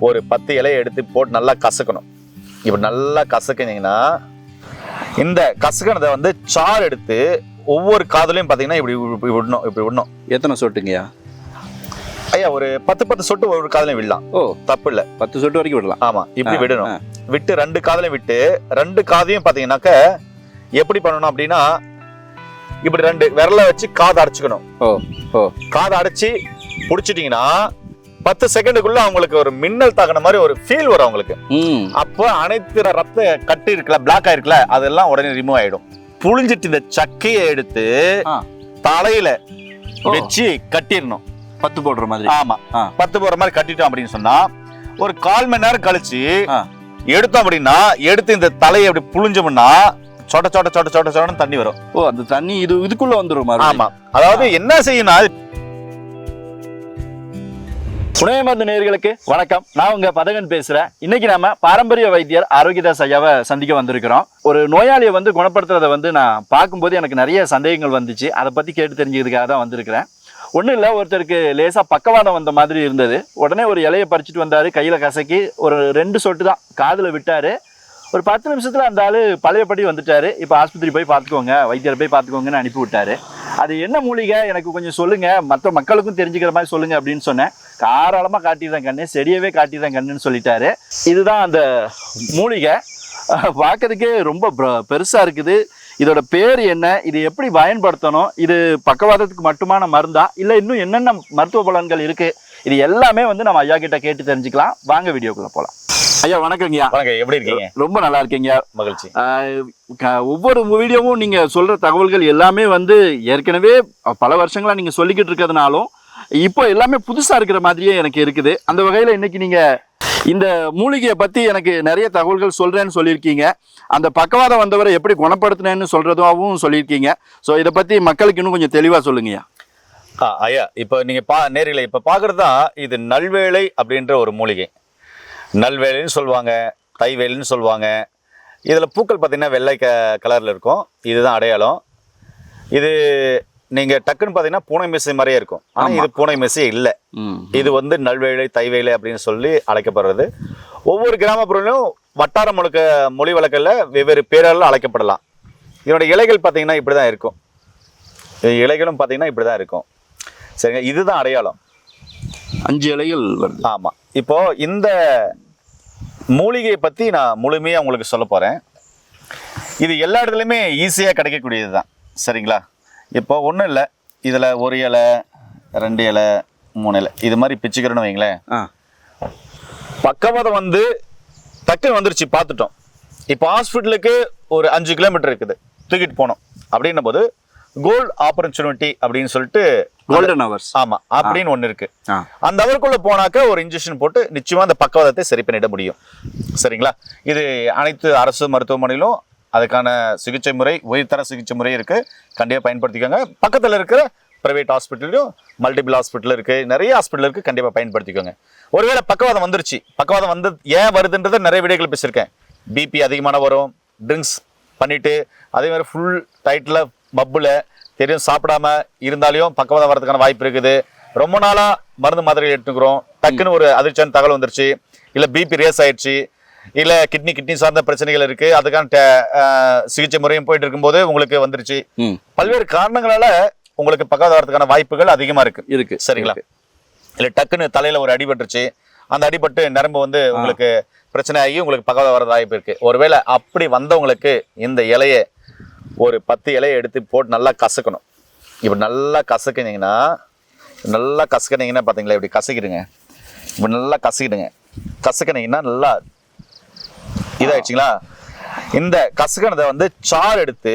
ஒரு பத்து இலையை எடுத்து போட்டு நல்லா கசக்கணும். இப்படி நல்லா கசக்கினீங்கன்னா இந்த கசக்கினதை வந்து சாறு எடுத்து ஒவ்வொரு காதுலையும் பார்த்தீங்கன்னா இப்படி இப்படி விடணும் இப்படி விடணும். எத்தனை சொட்டுங்கய்யா ஐயா? ஒரு பத்து பத்து சொட்டு ஒரு காதுலையும் விடலாம். ஓ. தப்பு இல்லை. பத்து சொட்டு வரைக்கும் விடலாம். ஆமா இப்படி விடணும். விட்டு ரெண்டு காதுலையும் விட்டு ரெண்டு காதையும் பார்த்தீங்கன்னாக்க எப்படி பண்ணணும் அப்படின்னா இப்படி ரெண்டு விரலை வச்சு காதை அடைச்சுக்கணும். ஓ ஓ. காதை அடைச்சி பிடிச்சிட்டிங்கன்னா பத்து செகண்டுக்குள்ள அவங்களுக்கு ஒரு மின்னல் தாக்குன மாதிரி ஒரு ஃபீல் வரும் அவங்களுக்கு. அப்போ அனைத்து ரத்த கட்டு இருக்குல்ல பிளாக் ஆயிருக்குல்ல அதெல்லாம் உடனே ரிமூவ் ஆயிடும். புழிஞ்சிட்டு இந்த சக்கையை எடுத்து. தலையில. வச்சு கட்டிடணும். பத்து போடுற மாதிரி. ஆமா. பத்து போற மாதிரி கட்டிட்டோம் அப்படின்னு சொன்னா ஒரு கால் மணி நேரம் கழிச்சு. எடுத்தோம் அப்படின்னா எடுத்து இந்த தலையை அப்படி புழிஞ்சோம்னா சொட்ட சொட்ட சொட்ட சொட்ட சொட்டன்னு தண்ணி வரும். ஓ அந்த தண்ணி இது இதுக்குள்ள வந்துரும் ஆமா. அதாவது என்ன செய்யணும் புனையமருந்து நேர்களுக்கு வணக்கம். நான் உங்க பதகன் பேசுறேன். இன்னைக்கு நாம பாரம்பரிய வைத்தியர் ஆரோக்கியதாஸ் ஐயாவை சந்திக்க வந்திருக்கிறோம். ஒரு நோயாளியை வந்து குணப்படுத்துறத வந்து நான் பார்க்கும்போது எனக்கு நிறைய சந்தேகங்கள் வந்துச்சு. அதை பத்தி கேட்டு தெரிஞ்சுக்கிறதுக்காக தான் வந்திருக்கிறேன். ஒன்றும் இல்லை ஒருத்தருக்கு லேசாக பக்கவாதம் வந்த மாதிரி இருந்தது. உடனே ஒரு இலையை பறிச்சுட்டு வந்தார். கையில் கசக்கி ஒரு ரெண்டு சொட்டு தான் காதில் விட்டார். ஒரு பத்து நிமிஷத்தில் அந்த ஆள் பழையபடி வந்துட்டார். இப்போ ஆஸ்பத்திரி போய் பார்த்துக்கோங்க வைத்தியரை போய் பார்த்துக்கோங்கன்னு அனுப்பி விட்டார் அது என்ன மூலிகை? எனக்கு கொஞ்சம் சொல்லுங்கள் மற்ற மக்களுக்கும் தெரிஞ்சுக்கிற மாதிரி சொல்லுங்கள் அப்படின்னு சொன்னேன். தாராளமாக காட்டிடுறேன் கண்ணு. செடியவே காட்டிடுறேன் கண்ணுன்னு சொல்லிட்டாரு. இதுதான் அந்த மூலிகை. பார்க்கறதுக்கே ரொம்ப பெ- பெருசா இருக்குது. இதோட பேர் என்ன? இது எப்படி பயன்படுத்தணும்? இது பக்கவாதத்துக்கு மட்டுமான மருந்தா? இல்லை இன்னும் என்னென்ன மருத்துவ பலன்கள் இருக்கு? இது எல்லாமே வந்து நம்ம ஐயா கிட்ட கேட்டு தெரிஞ்சுக்கலாம். வாங்க வீடியோக்குள்ள போலாம். ஐயா வணக்கங்கய்யா. வணக்கம் எப்படி இருக்கீங்க? ரொம்ப நல்லா இருக்கீங்க மகிழ்ச்சி. ஒவ்வொரு வீடியோவும் நீங்க சொல்ற தகவல்கள் எல்லாமே வந்து ஏற்கனவே பல வருஷங்களா நீங்க சொல்லிக்கிட்டு இருக்கிறதுனாலும் இப்போ எல்லாமே புதுசா இருக்கிற மாதிரியே எனக்கு இருக்குது. அந்த வகையில இன்னைக்கு நீங்க இந்த மூலிகையை பத்தி எனக்கு நிறைய தகவல்கள் சொல்றேன்னு சொல்லியிருக்கீங்க. அந்த பக்கவாதம் வந்தவரை எப்படி குணப்படுத்தினேன்னு சொல்றதாவும் சொல்லியிருக்கீங்க. ஸோ இதை பத்தி மக்களுக்கு இன்னும் கொஞ்சம் தெளிவா சொல்லுங்கய்யா. ஆ, ஐயா இப்போ நீங்க பா நேரில் இப்போ பார்க்கறது தான் இது நல்வேலை அப்படின்ற ஒரு மூலிகை. நல்வேலைன்னு சொல்லுவாங்க தைவேலைன்னு சொல்லுவாங்க. இதில் பூக்கள் பார்த்தீங்கன்னா வெள்ளை க கலரில் இருக்கும். இதுதான் அடையாளம். இது நீங்கள் டக்குன்னு பார்த்தீங்கன்னா பூனை மெஸ்ஸை மாதிரியே இருக்கும். ஆனால் இது பூனை மெஸ்ஸே இல்லை. இது வந்து நல்வேலை தைவேலை அப்படின்னு சொல்லி அழைக்கப்படுறது. ஒவ்வொரு கிராமப்புறங்களும் வட்டார முழுக்க மொழி வழக்கில் வெவ்வேறு பேரால் அழைக்கப்படலாம். இதனுடைய இலைகள் பார்த்தீங்கன்னா இப்படி தான் இருக்கும் இலைகளும் பார்த்தீங்கன்னா இப்படி தான் இருக்கும். சரிங்க இதுதான் அடையாளம். அஞ்சு இலைகள் வருது. ஆமாம் இப்போ இந்த மூலிகையை பற்றி நான் முழுமையாக உங்களுக்கு சொல்ல போகிறேன் இது எல்லா இடத்துலையுமே ஈஸியாக கிடைக்கக்கூடியது தான் சரிங்களா? இப்போ ஒன்றும் இல்லை. இதில் ஒரு இலை ரெண்டு இலை மூணு இலை. இது மாதிரி பிச்சுக்கிறோன்னு வைங்களேன். ஆ. பக்கவாதம் வந்து டக்குன்னு வந்துருச்சு பார்த்துட்டோம். இப்போ ஹாஸ்பிட்டலுக்கு ஒரு அஞ்சு கிலோமீட்டர் இருக்குது. தூக்கிட்டு போனோம். அப்படின்னும் போது கோல்ட் ஆப்பர்ச்சுனிட்டி அப்படின்னு சொல்லிட்டு கோல்டன் ஹவர்ஸ் ஆமா அப்படின்னு ஒன்று இருக்கு. அந்த அவருக்குள்ள போனாக்க ஒரு இன்ஜெக்ஷன் போட்டு நிச்சயமா அந்த பக்கவாதத்தை சரி பண்ணிட முடியும். சரிங்களா? இது அனைத்து அரசு மருத்துவமனையிலும் அதுக்கான சிகிச்சை முறை உயர்தர சிகிச்சை முறை இருக்குது கண்டிப்பாக பயன்படுத்திக்கோங்க. பக்கத்தில் இருக்கிற ப்ரைவேட் ஹாஸ்பிட்டல்லையும் மல்டிபிள் ஹாஸ்பிட்டல் இருக்குது நிறைய ஹாஸ்பிட்டல் இருக்குது கண்டிப்பாக பயன்படுத்திக்கோங்க. ஒருவேளை பக்கவாதம் வந்துருச்சு. பக்கவாதம் வந்து ஏன் வருதுன்றதை நிறைய விடைகள் பேசியிருக்கேன். பிபி அதிகமான வரும். ட்ரிங்க்ஸ் பண்ணிவிட்டு அதே மாதிரி ஃபுல் டைட்டில் பப்பில் தெரியும் சாப்பிடாம இருந்தாலையும் பக்கவாதம் வரதுக்கான வாய்ப்பு இருக்குது. ரொம்ப நாளாக மருந்து மாத்திரைகள் எடுத்துக்கிறோம். டக்குன்னு ஒரு அதிர்ச்சியான தகவல் வந்துருச்சு. இல்லை பிபி ரேஸ் ஆயிடுச்சு. இல்ல கிட்னி கிட்னி சார்ந்த பிரச்சனைகள் இருக்கு. அதுக்கான சிகிச்சை முறையும் போயிட்டு இருக்கும்போது உங்களுக்கு வந்துருச்சு. பல்வேறு காரணங்களால உங்களுக்கு பக்கவாதம் வரதுக்கான வாய்ப்புகள் அதிகமா இருக்கு. இருக்கு சரிங்களா? இல்ல டக்குன்னு தலையில ஒரு அடிபட்டுருச்சு. அந்த அடிபட்டு நரம்பு வந்து உங்களுக்கு பிரச்சனை ஆகி உங்களுக்கு பக்கவாதம் வர வாய்ப்பு இருக்கு. ஒருவேளை அப்படி வந்தவங்களுக்கு இந்த இலையை ஒரு பத்து இலையை எடுத்து போட்டு நல்லா கசக்கணும். இப்படி நல்லா கசக்கினீங்கன்னா நல்லா கசக்கினீங்கன்னா பார்த்தீங்களா இப்படி கசக்கிடுங்க. இப்படி நல்லா கசக்கிடுங்க. கசக்கினீங்கன்னா நல்லா இதாயிடுச்சுங்களா? இந்த கசக்கினதை வந்து சாறு எடுத்து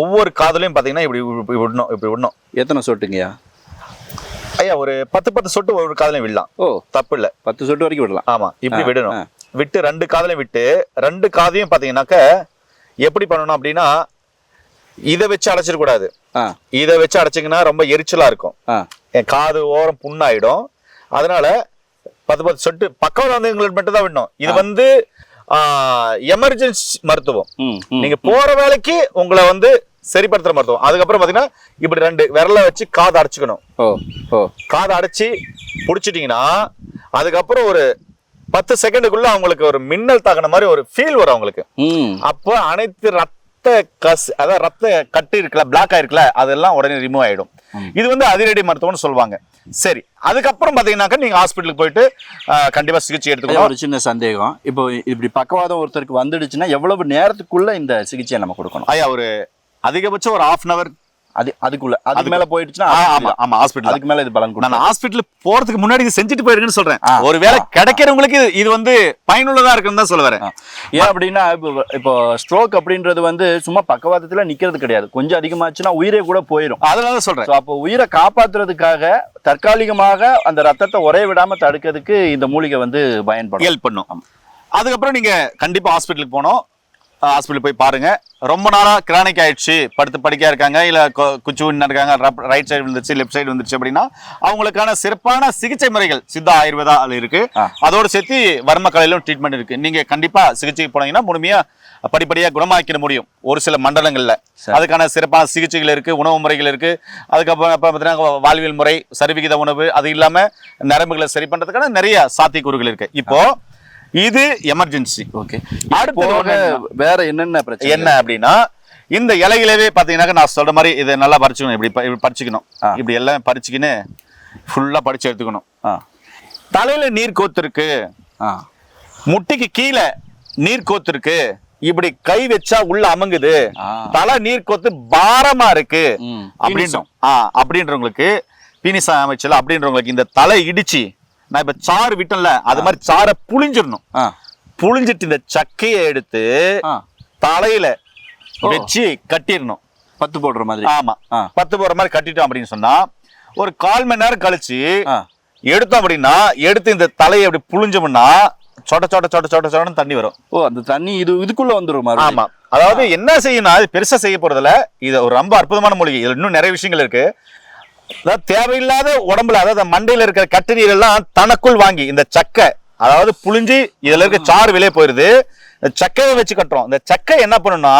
ஒவ்வொரு காதுலையும் பார்த்தீங்கன்னா இப்படி இப்படி விடணும் இப்படி விடணும். எத்தனை சொட்டுங்கய்யா? ஐயா ஒரு பத்து பத்து சொட்டு ஒரு காதுலையும் விடலாம். ஓ. தப்பு இல்லை. பத்து சொட்டு வரைக்கும் விடலாம். ஆமா இப்படி விடணும். விட்டு ரெண்டு காதுலையும் விட்டு ரெண்டு காதையும் பாத்தீங்கன்னாக்க எப்படி பண்ணணும் அப்படின்னா இதை வச்சு அடைச்சிடக்கூடாது இதை வச்சு அடைச்சிங்கன்னா ரொம்ப எரிச்சலா இருக்கும். என் காது ஓரம் புண்ணாயிடும். அதனால பத்து பத்து சொட்டு பக்கம் வந்து எங்களுக்கு மட்டும் தான் விடணும். இது வந்து எமர்ஜென்சி மருத்துவம். நீங்க போற வேலைக்கு உங்களை வந்து சரிப்படுத்துற மருத்துவம். அதுக்கப்புறம் பாத்தீங்கன்னா இப்படி ரெண்டு விரலை வச்சு காதை அடைச்சுக்கணும். காதை அடைச்சி பிடிச்சிட்டிங்கன்னா அதுக்கப்புறம் ஒரு பத்து செகண்டுக்குள்ள அவங்களுக்கு ஒரு மின்னல் தாக்குன மாதிரி ஒரு ஃபீல் வரும் அவங்களுக்கு. அப்போ அனைத்து ரத்த கஸ் அதாவது ரத்த கட்டு இருக்குல்ல பிளாக் ஆயிருக்குல்ல அதெல்லாம் உடனே ரிமூவ் ஆயிடும். இது வந்து அதிரடி மருத்துவம்னு சொல்லுவாங்க. சரி அதுக்கப்புறம் பாத்தீங்கன்னாக்கா நீங்க ஹாஸ்பிட்டலுக்கு போயிட்டு ஆஹ், கண்டிப்பா சிகிச்சை ஐயா, எடுத்துக்கணும். ஒரு சின்ன சந்தேகம். இப்போ இப்படி பக்கவாதம் ஒருத்தருக்கு வந்துடுச்சுன்னா எவ்வளவு நேரத்துக்குள்ள இந்த சிகிச்சையை நம்ம கொடுக்கணும்? ஐயா ஒரு அதிகபட்சம் ஒரு ஹாஃப் அன் அவர் அது அதுக்குள்ள அதுக்கு மேல போயிடுச்சுன்னா ஆமா ஆமா ஹாஸ்பிட்டல் அதுக்கு மேல இது பலன் கொடுக்கும். நான் ஹாஸ்பிட்டல் போறதுக்கு முன்னாடி இது செஞ்சுட்டு போயிருங்கன்னு சொல்றேன். ஒருவேளை கிடைக்கிறவங்களுக்கு இது- வந்து பயனுள்ளதா இருக்குன்னு தான் சொல்ல வரேன் ஏன் அப்படின்னா இப்போ ஸ்ட்ரோக் அப்படின்றது வந்து சும்மா பக்கவாதத்துல நிக்கிறது கிடையாது. கொஞ்சம் அதிகமாச்சுன்னா உயிரே கூட போயிடும் அதனால தான் சொல்றேன். அப்போ உயிரை காப்பாத்துறதுக்காக தற்காலிகமாக அந்த ரத்தத்தை உரைய விடாம தடுக்கிறதுக்கு இந்த மூலிகை வந்து பயன்படும். ஹெல்ப் பண்ணும். அதுக்கப்புறம் நீங்க கண்டிப்பா ஹாஸ்பிட்டலுக்கு போனோம் ஹாஸ்பிட்டல் போய் பாருங்க. ரொம்ப நாளா கிரானிக் ஆயிடுச்சு. படுத்து படிக்கா இருக்காங்க. இல்ல குச்சி இருக்காங்க. ரைட் சைடு வந்துருச்சு லெஃப்ட் சைடு வந்துருச்சு அப்படின்னா அவங்களுக்கான சிறப்பான சிகிச்சை முறைகள் சித்தா ஆயுர்வேதா அதுல இருக்கு. ஆ. அதோட சேர்த்து வர்ம கலையிலும் ட்ரீட்மெண்ட் இருக்கு. நீங்க கண்டிப்பா சிகிச்சைக்கு போனீங்கன்னா முழுமையா படிப்படியா குணமாக்கிட முடியும். ஒரு சில மண்டலங்கள்ல. அதுக்கான சிறப்பான சிகிச்சைகள் இருக்கு உணவு முறைகள் இருக்கு. அதுக்கப்புறம் அப்ப பார்த்தீங்கன்னா வாழ்வியல் முறை சரிவிகித உணவு அது இல்லாம நரம்புகளை சரி பண்றதுக்கான நிறைய சாத்தியக்கூறுகள் இருக்கு. இப்போ இது எமர்ஜென்சி ஓகே ஒண்ணு வேற என்னென்ன பிரச்சனை என்ன அப்படின்னா இந்த இலைகளவே பாத்தீங்கன்னாக்க நான் சொல்ற மாதிரி இதை நல்லா பறிச்சுக்கணும். இப்படி இப்படி பறிச்சுக்கணும். இப்படி எல்லாம் பறிச்சுக்கின்னு ஃபுல்லா பறிச்சு எடுத்துக்கணும். தலையில நீர் கோத்து இருக்கு. ஆ. முட்டிக்கு கீழே நீர் கோத்து இருக்கு. இப்படி கை வச்சா உள்ள அமுங்குது. தலை நீர் கோத்து பாரமா இருக்கு. ஆ அப்படின்றவங்களுக்கு பீனிசா அமைச்சல அப்படின்றவங்களுக்கு இந்த தலை இடிச்சு நான் இப்ப சாறு விட்டேன்ல அது மாதிரி சாரை புளிஞ்சிடணும் ஆ. புளிஞ்சிட்டு இந்த சக்கையை எடுத்து தலையில. வச்சு கட்டிடணும். பத்து போடுற மாதிரி. ஆமா. பத்து போற மாதிரி கட்டிட்டோம் அப்படின்னு சொன்னா ஒரு கால் மணி நேரம் கழிச்சு எடுத்தோம் அப்படின்னா எடுத்து இந்த தலையை அப்படி புளிஞ்சோம்னா சொட்ட சொட்ட சொட்ட சொட்ட சொட்டன்னு தண்ணி வரும். ஓ அந்த தண்ணி இது இதுக்குள்ள வந்துரும் மறுபடியும். ஆமா. அதாவது என்ன செய்யணும் அது பெருசா செய்ய போறதுல இது ஒரு ரொம்ப அற்புதமான மூலிகை. இதுல இன்னும் நிறைய விஷயங்கள் இருக்கு. அதாவது தேவையில்லாத உடம்புல அதாவது மண்டையில இருக்கிற கட்டு நீர் எல்லாம் தனக்குள் வாங்கி இந்த சக்கை அதாவது புளிஞ்சு இதுல இருக்க சாறு வெளியே போயிருது. இந்த சக்கையை வச்சு கட்டுறோம். இந்த சக்கை என்ன பண்ணும்னா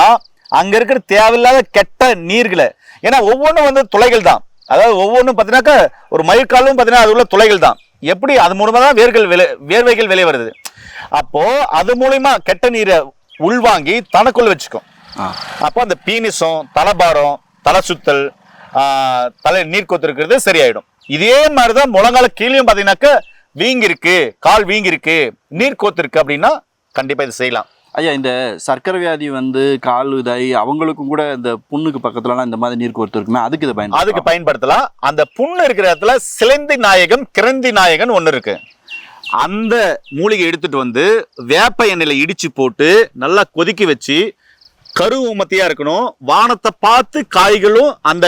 அங்க இருக்கிற தேவையில்லாத கெட்ட நீர்களை ஏன்னா ஒவ்வொன்றும் வந்து துளைகள் தான். அதாவது ஒவ்வொன்றும் பார்த்தீங்கன்னாக்கா ஒரு மயிர்காலும் பார்த்தீங்கன்னா அது உள்ள துளைகள் தான். எப்படி? அது மூலமா தான் வேர்கள் விலை வேர்வைகள் வெளியே வருது. அப்போ அது மூலியமா கெட்ட நீரை உள்வாங்கி தனக்குள்ள வச்சுக்கும். அப்போ அந்த பீனிசம் தலைபாரம் தலை சுத்தல் தலை நீர் கொத்து இருக்கிறது சரியாயிடும். இதே மாதிரிதான் முழங்கால கீழேயும் பார்த்தீங்கன்னாக்க வீங்கி இருக்கு கால் வீங்கி இருக்கு நீர் கோத்து இருக்கு அப்படின்னா கண்டிப்பா இது செய்யலாம். ஐயா இந்த சர்க்கரை வியாதி வந்து கால் இதாகி அவங்களுக்கும் கூட இந்த புண்ணுக்கு பக்கத்துலலாம் இந்த மாதிரி நீர் கோர்த்து இருக்குமே அதுக்கு இதை பயன்படுத்தலாம். அதுக்கு பயன்படுத்தலாம். அந்த புண்ணு இருக்கிற இடத்துல சிலந்தி நாயகம் கிரந்தி நாயகன் ஒண்ணு இருக்கு. அந்த மூலிகை எடுத்துட்டு வந்து வேப்ப எண்ணெயில இடிச்சு போட்டு நல்லா கொதிக்க வச்சு கரு உமத்தியா இருக்கணும். வானத்தை பார்த்து காய்களும் அந்த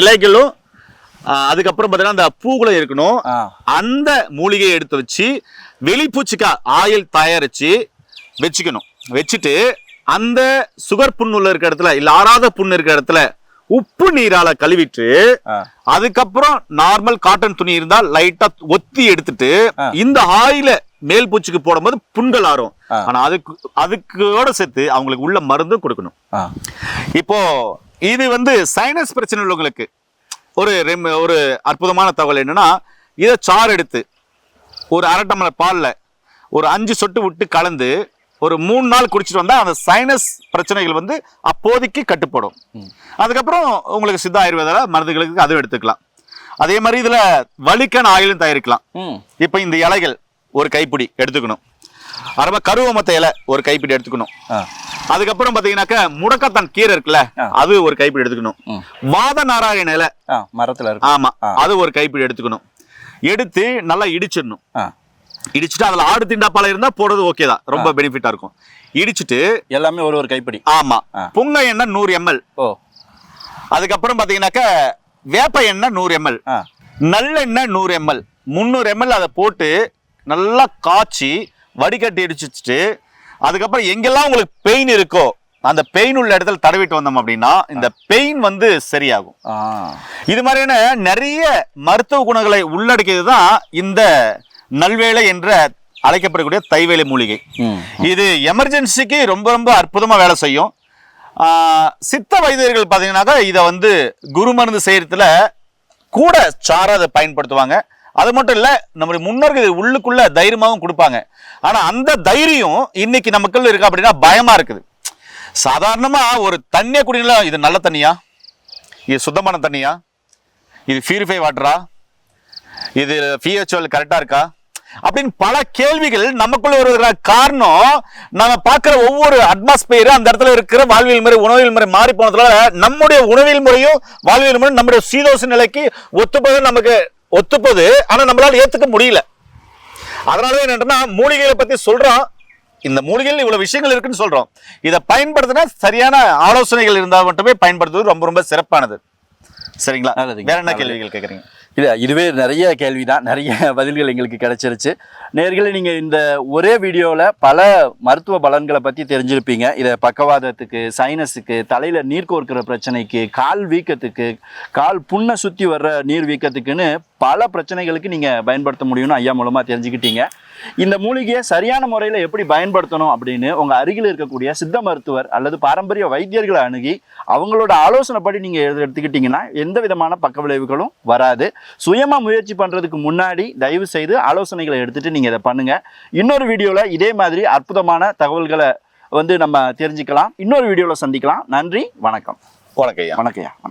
இலைகளும் அதுக்கப்புறம் பார்த்தீங்கன்னா அந்த பூகளும் இருக்கணும். அந்த மூலிகையை எடுத்து வச்சு வெளிப்பூச்சிக்கா ஆயில் தயாரிச்சு வச்சுக்கணும். வச்சுட்டு அந்த சுகர் புண்ணு இருக்கிற இடத்துல இல்ல ஆறாத புண்ணு இருக்கிற இடத்துல உப்பு நீரால கழுவிட்டு அதுக்கப்புறம் நார்மல் காட்டன் துணி இருந்தா லைட்டா ஒத்தி எடுத்துட்டு. இந்த ஆயில மேல் பூச்சிக்கு போடும்போது புண்கள் ஆறும். ஆனா அதுக்கு அதுக்கோட சேர்த்து அவங்களுக்கு உள்ள மருந்தும் கொடுக்கணும். இப்போ இது வந்து சைனஸ் பிரச்சனை உள்ளவங்களுக்கு ஒரு ஒரு அற்புதமான தகவல் என்னன்னா இதை சாறு எடுத்து ஒரு அரை டம்ளர் பால்ல ஒரு அஞ்சு சொட்டு விட்டு கலந்து ஒரு மூணு நாள் குடிச்சிட்டு வந்தா அந்த சைனஸ் பிரச்சனைகள் வந்து அப்போதைக்கு கட்டுப்படும். அதுக்கப்புறம் உங்களுக்கு சித்த ஆயுர்வேத மருந்துகளுக்கு அதுவும் எடுத்துக்கலாம். அதே மாதிரி இதுல வலிக்கான ஆயிலும் தயாரிக்கலாம். இப்போ இந்த இலைகள் ஒரு கைப்பிடி எடுத்துக்கணும். அரப கருவமத்த இலை ஒரு கைப்பிடி எடுத்துக்கணும். அதுக்கப்புறம் பாத்தீங்கன்னாக்க முடக்கத்தான் கீரை இருக்குல்ல. அது ஒரு கைப்பிடி எடுத்துக்கணும். வாத நாராயண இலை. மரத்துல இருக்கு. ஆமா. அது ஒரு கைப்பிடி எடுத்துக்கணும். எடுத்து நல்லா இடிச்சிடணும். இடிச்சிட்டு அதுல ஆடு திண்டாப்பால இருந்தா போடுறது ஓகே தான். ரொம்ப பெனிஃபிட்டா இருக்கும். இடிச்சிட்டு எல்லாமே ஒரு ஒரு கைப்பிடி. ஆமா. புங்க எண்ணெய் நூறு எம்எல் ஓ. அதுக்கப்புறம் பாத்தீங்கன்னாக்க வேப்ப எண்ணெய் நூறு எம்எல் நல்லெண்ணெய் நூறு எம்எல் முந்நூறு எம்எல் அதை போட்டு நல்லா காய்ச்சி வடிகட்டி அடிச்சு வச்சுட்டு அதுக்கப்புறம் எங்கெல்லாம் உங்களுக்கு பெயின் இருக்கோ அந்த பெயின் உள்ள இடத்துல தடவிட்டு வந்தோம் அப்படின்னா இந்த பெயின் வந்து சரியாகும். இது மாதிரியான நிறைய மருத்துவ குணங்களை உள்ளடக்கியது தான் இந்த நல்வேலை என்ற அழைக்கப்படக்கூடிய தைவேலை மூலிகை. இது எமர்ஜென்சிக்கு ரொம்ப ரொம்ப அற்புதமா வேலை செய்யும். ஆஹ் சித்த வைத்தியர்கள் பார்த்தீங்கன்னாக்கா இதை வந்து குரு மருந்து செய்யறதுல கூட சாரா அதை பயன்படுத்துவாங்க. அது மட்டும் இல்லை நம்முடைய முன்னோர்கள் இது உள்ளுக்குள்ள தைரியமாகவும் கொடுப்பாங்க. ஆனால் அந்த தைரியம் இன்னைக்கு நமக்குள்ள இருக்கு அப்படின்னா பயமா இருக்குது. சாதாரணமாக ஒரு தண்ணியை குடிக்கலாம் இது நல்ல தண்ணியா? இது சுத்தமான தண்ணியா? இது பியூரிஃபை வாட்டரா இது பிஹெச்ஓல் கரெக்டாக இருக்கா? அப்படின்னு பல கேள்விகள் நமக்குள்ள வருவதற்கான காரணம் நம்ம பார்க்குற ஒவ்வொரு அட்மாஸ்பியரும் அந்த இடத்துல இருக்கிற வாழ்வியல் முறை உணவியல் முறை மாறி போனதுனால நம்முடைய உணவியல் முறையும் வாழ்வியல் முறையும் நம்முடைய சீதோச நிலைக்கு ஒத்துப்பது நமக்கு ஒத்துப்பது ஆனா நம்மளால ஏத்துக்க முடியல. அதனால என்னன்னா மூலிகைகளை பத்தி சொல்றோம் இந்த மூலிகையில் இவ்வளவு விஷயங்கள் இருக்குன்னு சொல்றோம். இதை பயன்படுத்தினா சரியான ஆலோசனைகள் இருந்தால் மட்டுமே பயன்படுத்துவது ரொம்ப ரொம்ப சிறப்பானது. சரிங்களா. வேற என்ன. கேள்விகள் கேட்குறீங்க இல்லை இதுவே நிறைய கேள்விதான். நிறைய பதில்கள் எங்களுக்கு கிடச்சிருச்சு. நேர்களை நீங்கள் இந்த ஒரே வீடியோவில் பல மருத்துவ பலன்களை பற்றி தெரிஞ்சிருப்பீங்க. இதை பக்கவாதத்துக்கு சைனஸுக்கு தலையில் நீர் கோர்க்கிற பிரச்சனைக்கு கால் வீக்கத்துக்கு கால் புண்ணை சுற்றி வர்ற நீர் வீக்கத்துக்குன்னு பல பிரச்சனைகளுக்கு நீங்கள் பயன்படுத்த முடியும்னு ஐயா மூலமாக தெரிஞ்சுக்கிட்டீங்க. இந்த மூலிகையை சரியான முறையில் எப்படி பயன்படுத்தணும் அப்படின்னு உங்க அருகில் இருக்கக்கூடிய சித்த மருத்துவர் அல்லது பாரம்பரிய வைத்தியர்களை அணுகி அவங்களோட ஆலோசனைப்படி நீங்க எடு- எடுத்துக்கிட்டீங்கன்னா எந்த விதமான பக்க விளைவுகளும் வராது. சுயமா முயற்சி பண்றதுக்கு முன்னாடி தயவு செய்து ஆலோசனைகளை எடுத்துட்டு நீங்க இதை பண்ணுங்க. இன்னொரு வீடியோல இதே மாதிரி அற்புதமான தகவல்களை வந்து நம்ம தெரிஞ்சுக்கலாம். இன்னொரு வீடியோல சந்திக்கலாம். நன்றி வணக்கம். வணக்கம் ஐயா. வணக்கம்யா வணக்கம்.